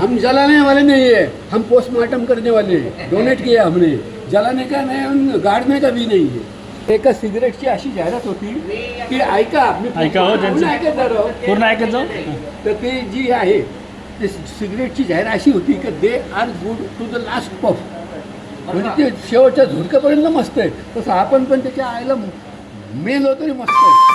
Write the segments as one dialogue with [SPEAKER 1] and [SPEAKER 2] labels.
[SPEAKER 1] हम जलाने वाले नहीं है हम पोस्टमार्टम करने वाले हैं डोनेट किया हमने। जलाने का नाही गाडने का भी नाही आहे एका सिगरेटची अशी जाहिरात होती की ऐका मी
[SPEAKER 2] ऐका हो
[SPEAKER 1] ऐकत जा राव.
[SPEAKER 2] पूर्ण ऐकत जाऊ
[SPEAKER 1] तर ते जी आहे ते सिगरेटची जाहिरात अशी होती की they are good to the last puff म्हणजे ते शेवटच्या झुडकापर्यंत मस्त आहे। तसं आपण पण त्याच्या आईला मेलो तरी मस्त आहे।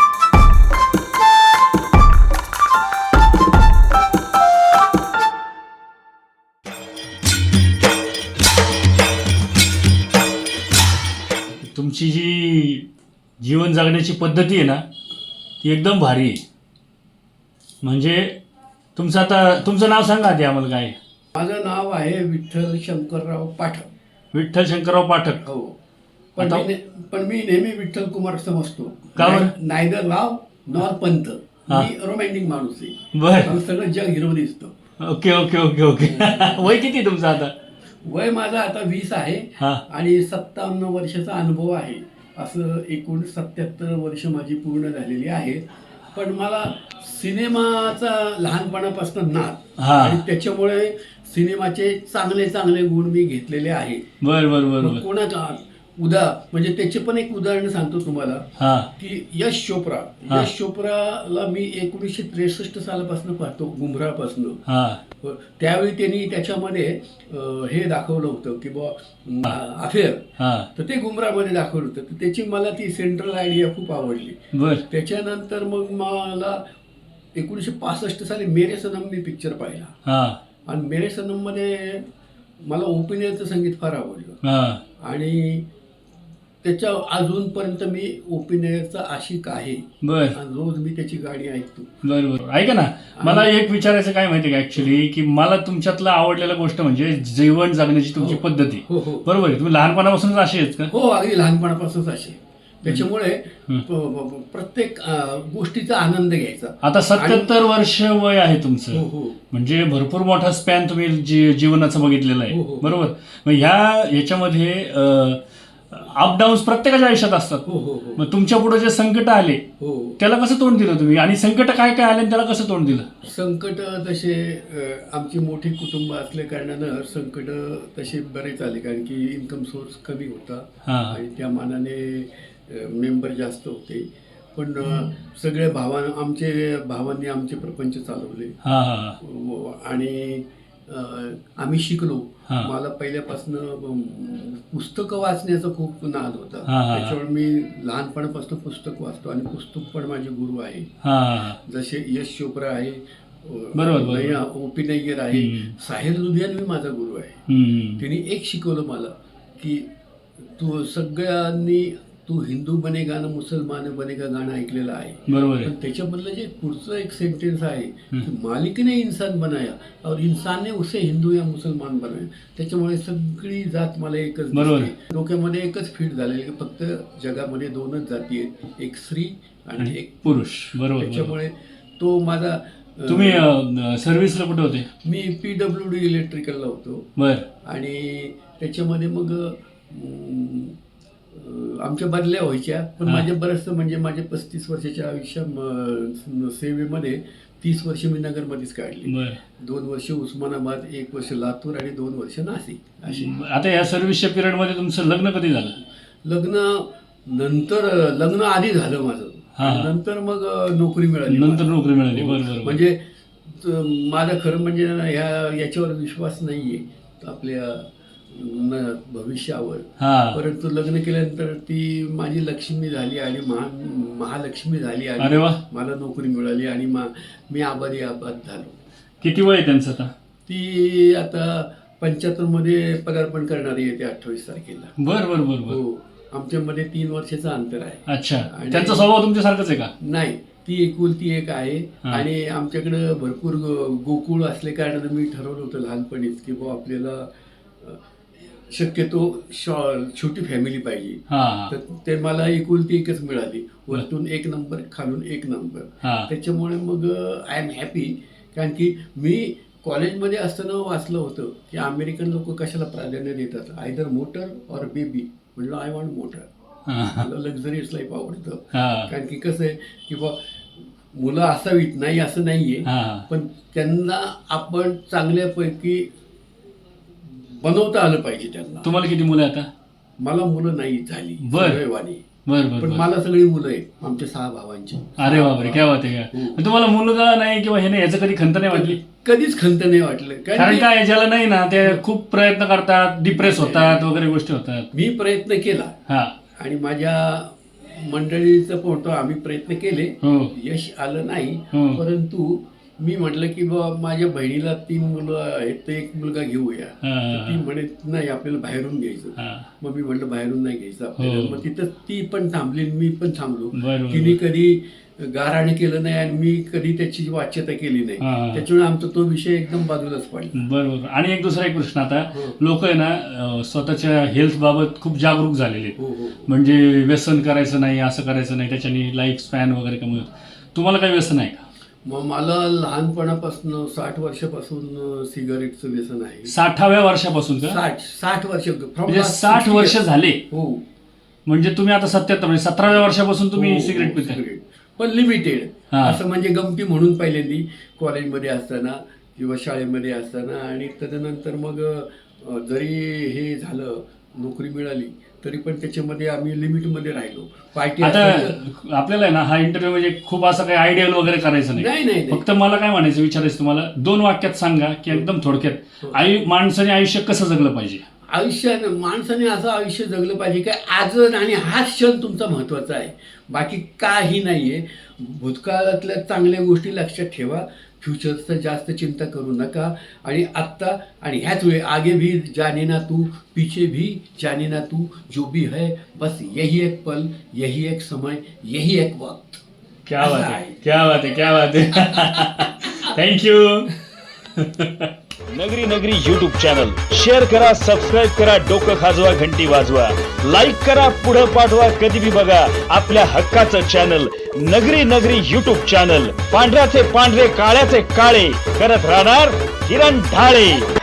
[SPEAKER 2] तुमची जी जीवन जगण्याची पद्धती आहे ना ती एकदम भारी आहे. म्हणजे तुमचं आता तुमचं नाव सांगा आधी आम्हाला काय. आहे.
[SPEAKER 1] माझं नाव आहे विठ्ठल शंकरराव पाठक.
[SPEAKER 2] विठ्ठल शंकरराव पाठक.
[SPEAKER 1] हो. पण
[SPEAKER 2] आता-
[SPEAKER 1] मी ने- पण मी नेहमी विठ्ठल कुमार समजतो.
[SPEAKER 2] का बरं?
[SPEAKER 1] नायदर नाव नॉर पंत.
[SPEAKER 2] हा.
[SPEAKER 1] मी रोमॅन्टिक माणूस आहे.
[SPEAKER 2] बर.
[SPEAKER 1] सगळं जग हिरो दिसतं
[SPEAKER 2] ओके ओके ओके ओके. वय किती तुमचं आता?
[SPEAKER 1] वय माझं आता वीस आहे
[SPEAKER 2] हा.
[SPEAKER 1] आणि सत्तावन्न वर्षाचा अनुभव आहे. असं एकूण सत्याहत्तर वर्ष माझी पूर्ण झालेली आहेत पण मला सिनेमाचा लहानपणापासून नाद
[SPEAKER 2] हा.
[SPEAKER 1] आणि त्याच्यामुळे सिनेमाचे चांगले चांगले गुण मी घेतलेले आहेत
[SPEAKER 2] बर बर बर
[SPEAKER 1] उदा म्हणजे त्याचे पण एक उदाहरण सांगतो तुम्हाला की यश चोप्रा. यश चोप्राला मी एकोणीसशे त्रेसष्ट सालापासून पाहतो गुमरापासून
[SPEAKER 2] हा.
[SPEAKER 1] त्यावेळी त्यांनी त्याच्यामध्ये हे दाखवलं होतं की बुवा अफेअर.
[SPEAKER 2] हा.
[SPEAKER 1] तर ते गुमरामध्ये दाखवलं होतं. तर त्याची मला ती सेंट्रल आयडिया खूप आवडली. त्याच्यानंतर मग मला एकोणीसशे पासष्ट साली मेरे सनम मी पिक्चर पाहिला. आणि मेरे सनममध्ये मला ओपिनियनचं संगीत फार आवडलं. आणि त्याच्या अजूनपर्यंत मी ओपिनियरचा आशिक आहे.
[SPEAKER 2] बर.
[SPEAKER 1] आणि रोज मी त्याची गाणी ऐकतो.
[SPEAKER 2] बर बर. ऐका ना मला एक विचारायचं काय माहिती का ऍक्च्युली की मला तुमच्यातला आवडलेला गोष्ट म्हणजे जीवन जगण्याची तुमची
[SPEAKER 1] हो.
[SPEAKER 2] पद्धती.
[SPEAKER 1] हो हो.
[SPEAKER 2] बरोबर आहे. तुम्ही लहानपणापासूनच असे आहेत का?
[SPEAKER 1] हो अगदी लहानपणापासूनच असे त्याच्यामुळे. प- प- प- प्रत्येक अं, गोष्टीचा आनंद घ्यायचा.
[SPEAKER 2] आता सत्याहत्तर वर्ष वय आहे तुमचं.
[SPEAKER 1] हो
[SPEAKER 2] म्हणजे भरपूर मोठा स्पॅन तुम्ही जी जीवनाचं बघितलेलं
[SPEAKER 1] हो,
[SPEAKER 2] आहे.
[SPEAKER 1] हो.
[SPEAKER 2] बरोबर? मग ह्या याच्यामध्ये डाऊन्स प्रत्येकाच्या आयुष्यात असतात.
[SPEAKER 1] हो हो हो.
[SPEAKER 2] मग तुमच्यापुढे जे संकट आले
[SPEAKER 1] हो.
[SPEAKER 2] त्याला कसं तोंड दिलं तुम्ही? आणि संकट काय काय आले आणि त्याला कसं तोंड दिलं?
[SPEAKER 1] संकट तसे अं, आमची मोठी कुटुंब असल्या कारणानं संकट तसे बरेच आले कारण की इन्कम सोर्स कमी होता.
[SPEAKER 2] हा.
[SPEAKER 1] आणि त्या मानाने मेंबर जास्त होते. पण अं, सगळे भावा आमचे भावांनी आमचे प्रपंच चालवले.
[SPEAKER 2] हा हा हा.
[SPEAKER 1] व- आणि आम्ही शिकलो. मला पहिल्यापासून पुस्तकं वाचण्याचा खूप नाद होता. त्याच्यामुळे मी लहानपणापासून पुस्तक वाचतो आणि पुस्तक पण माझे गुरु आहे जसे यश चोप्रा आहे
[SPEAKER 2] बरोबर,
[SPEAKER 1] ओपी नय्यर आहे
[SPEAKER 2] हम्म.
[SPEAKER 1] साहिल लुधियान मी माझा गुरु आहे. त्यांनी एक शिकवलं मला की तू सगळ्यांनी तू हिंदू बनेगा ना मुसलमान बनेगा गाणं ऐकलेलं आहे.
[SPEAKER 2] बरोबर आहे.
[SPEAKER 1] पण त्याच्यामधलं जे पुढचं एक सेंटेन्स आहे की मालिक ने इंसान बनाया और इंसान ने उसे हिंदू या मुसलमान बनाया. त्याच्यामुळे सगळी जात मला एकच
[SPEAKER 2] बरोबर.
[SPEAKER 1] दिसते. डोक्यामध्ये एकच फिट झालेली की फक्त जगामध्ये दोनच जाती आहेत. एक स्त्री आणि एक
[SPEAKER 2] पुरुष. बरोबर बरोबर.
[SPEAKER 1] त्याच्यामुळे तो माझा अं,
[SPEAKER 2] तुम्ही सर्व्हिसला कुठे होते?
[SPEAKER 1] मी पी डब्ल्यू डी इलेक्ट्रिकलला होतो.
[SPEAKER 2] बर.
[SPEAKER 1] आणि त्याच्यामध्ये मग अं, आमच्या बदल्या व्हायच्या. पण
[SPEAKER 2] हा.
[SPEAKER 1] माझे बरंचसं म्हणजे माझे पस्तीस वर्षाच्या आयुष्या सेवेमध्ये तीस वर्ष मी नगरमध्येच काढली. दोन वर्ष उस्मानाबाद एक वर्ष लातूर आणि दोन वर्ष नाशिक. अशी.
[SPEAKER 2] आता या सर्व्हिसच्या पिरियडमध्ये तुमचं लग्न कधी झालं?
[SPEAKER 1] लग्न नंतर लग्न आधी झालं माझं. नंतर मग नोकरी मिळाली
[SPEAKER 2] नंतर. नोकरी मिळाली.
[SPEAKER 1] म्हणजे माझा खरं म्हणजे ह्या याच्यावर विश्वास नाहीये. आपल्या न भविष्यावर. परंतु लग्न केल्यानंतर ती माझी लक्ष्मी झाली आणि महा महालक्ष्मी झाली आणि मला नोकरी मिळाली आणि मा आबादी आबाद झालो.
[SPEAKER 2] किती वय आहे त्यांचं आता?
[SPEAKER 1] ती आता पंच्याहत्तरमध्ये पदार्पण करणारी येते अठ्ठावीस तारखेला.
[SPEAKER 2] बर बर बर
[SPEAKER 1] हो. आमच्यामध्ये तीन वर्षाचं अंतर आहे.
[SPEAKER 2] अच्छा.
[SPEAKER 1] आणि-
[SPEAKER 2] त्यांचा स्वभाव तुमच्यासारखाच आहे का?
[SPEAKER 1] नाही. ती एकुलती एक आहे. आणि आमच्याकडं भरपूर गोकुळ असले कारणानं मी ठरवलं होतं लहानपणीच की बुवा आपल्याला शक्यतो छोटी फॅमिली पाहिजे. तर ते मला एकुलती एकच मिळाली. वरतून एक नंबर खालून एक नंबर त्याच्यामुळे मग आय एम हॅपी कारण की मी कॉलेजमध्ये असताना वाचलं होतं की अमेरिकन लोक कशाला प्राधान्य देतात? आयदर मोटर ऑर बेबी म्हणलं आय वॉन्ट मोटर मला लक्झरियस लाईफ आवडतं. कारण की कसं आहे की बा मुलं असावीत नाही असं नाहीये. पण त्यांना आपण चांगल्यापैकी बनवता आलं पाहिजे त्यांना.
[SPEAKER 2] तुम्हाला किती मुलं आहे आता?
[SPEAKER 1] मला मुलं नाही झाली
[SPEAKER 2] बर. बर बर
[SPEAKER 1] पण
[SPEAKER 2] बर.
[SPEAKER 1] मला सगळी मुलं आहेत आमच्या सहा भावांची.
[SPEAKER 2] अरे बापरे क्या
[SPEAKER 1] हो.
[SPEAKER 2] का तुम्हाला मुलगा नाही किंवा हे नाही याचं कधी खंत नाही वाटली?
[SPEAKER 1] कधीच खंत नाही वाटलं.
[SPEAKER 2] कारण
[SPEAKER 1] कारण
[SPEAKER 2] काय ज्याला नाही ना ते खूप प्रयत्न करतात डिप्रेस होतात वगैरे गोष्टी होतात.
[SPEAKER 1] मी प्रयत्न केला.
[SPEAKER 2] हा.
[SPEAKER 1] आणि माझ्या मंडळीचं होतं आम्ही प्रयत्न केले.
[SPEAKER 2] हो.
[SPEAKER 1] यश आलं नाही.
[SPEAKER 2] हो.
[SPEAKER 1] परंतु मी म्हटलं की बाबा माझ्या बहिणीला तीन मुलं आहेत तर एक मुलगा घेऊया तर ती म्हणे नाही आपल्याला बाहेरून घ्यायचं. मग मी म्हटलं बाहेरून नाही घ्यायचं आपल्याला
[SPEAKER 2] हो.
[SPEAKER 1] मग तिथं ती पण थांबली मी पण थांबलो. तिने कधी गाराणे केलं नाही आणि मी कधी त्याची वाच्यता केली नाही. त्याच्यामुळे आमचा तो विषय एकदम बाजूलाच पडला
[SPEAKER 2] बरोबर आणि एक दुसरा एक प्रश्न आता
[SPEAKER 1] हो.
[SPEAKER 2] लोक आहे ना स्वतःच्या हेल्थ बाबत खूप जागरूक झालेले
[SPEAKER 1] हो
[SPEAKER 2] म्हणजे व्यसन करायचं नाही असं करायचं नाही त्याच्याने लाईफ स्पॅन वगैरे कमी. तुम्हाला काही व्यसन आहे का
[SPEAKER 1] मग मला लहानपणापासून साठ वर्षापासून सिगारेटचं व्यसन आहे
[SPEAKER 2] साठाव्या वर्षापासून का
[SPEAKER 1] साठ साठ वर्ष
[SPEAKER 2] म्हणजे साठ
[SPEAKER 1] 60
[SPEAKER 2] वर्ष. झाले
[SPEAKER 1] हो
[SPEAKER 2] म्हणजे तुम्ही आता सत्याहत्तर म्हणजे सतराव्या वर्षापासून तुम्ही
[SPEAKER 1] हो,
[SPEAKER 2] सिगरेट पिताय
[SPEAKER 1] सिगरेट. पण लिमिटेड. असं म्हणजे गमती म्हणून पहिल्यांदी कॉलेजमध्ये असताना किंवा शाळेमध्ये असताना आणि तदनंतर मग जरी हे झालं नोकरी मिळाली तरी पण त्याच्यामध्ये आम्ही लिमिटमध्ये राहिलो. पार्टी
[SPEAKER 2] आता आपल्याला आहे ना हा इंटरव्ह्यू म्हणजे खूप असं काही आयडियल वगैरे करायचं
[SPEAKER 1] नाही.
[SPEAKER 2] नाही. फक्त मला काय म्हणायचं विचारायचं तुम्हाला दोन वाक्यात सांगा की एकदम थोडक्यात
[SPEAKER 1] हो.
[SPEAKER 2] आई माणसाने आयुष्य कसं जगलं पाहिजे?
[SPEAKER 1] आयुष्यानं माणसाने असं आयुष्य जगलं पाहिजे काय आज आणि हाच क्षण तुमचा महत्त्वाचा आहे. बाकी काही नाही आहे भूतकाळातल्या चांगल्या गोष्टी लक्षात ठेवा. फ्युचरचं जास्त चिंता करू नका. आणि आत्ता आणि ह्याच वेळी आगे भी जाने ना तू पीछे भी जाने ना तू जो भी है बस यही एक पल यही एक समय यही एक वक्त.
[SPEAKER 2] क्या बात
[SPEAKER 1] आहे.
[SPEAKER 2] आहे क्या बात आहे क्या बात आहे thank you
[SPEAKER 3] Nagari Nagari YouTube channel share करा सबस्क्राईब करा डोकं खाजवा घंटी वाजवा. लाईक करा पुढं पाठवा कधी बी बघा. आपल्या हक्काचं चॅनल नगरी नगरी युट्यूब चॅनल पांढऱ्याचे पांढरे काळ्याचे काळे. करत राहणार किरण ढाळे.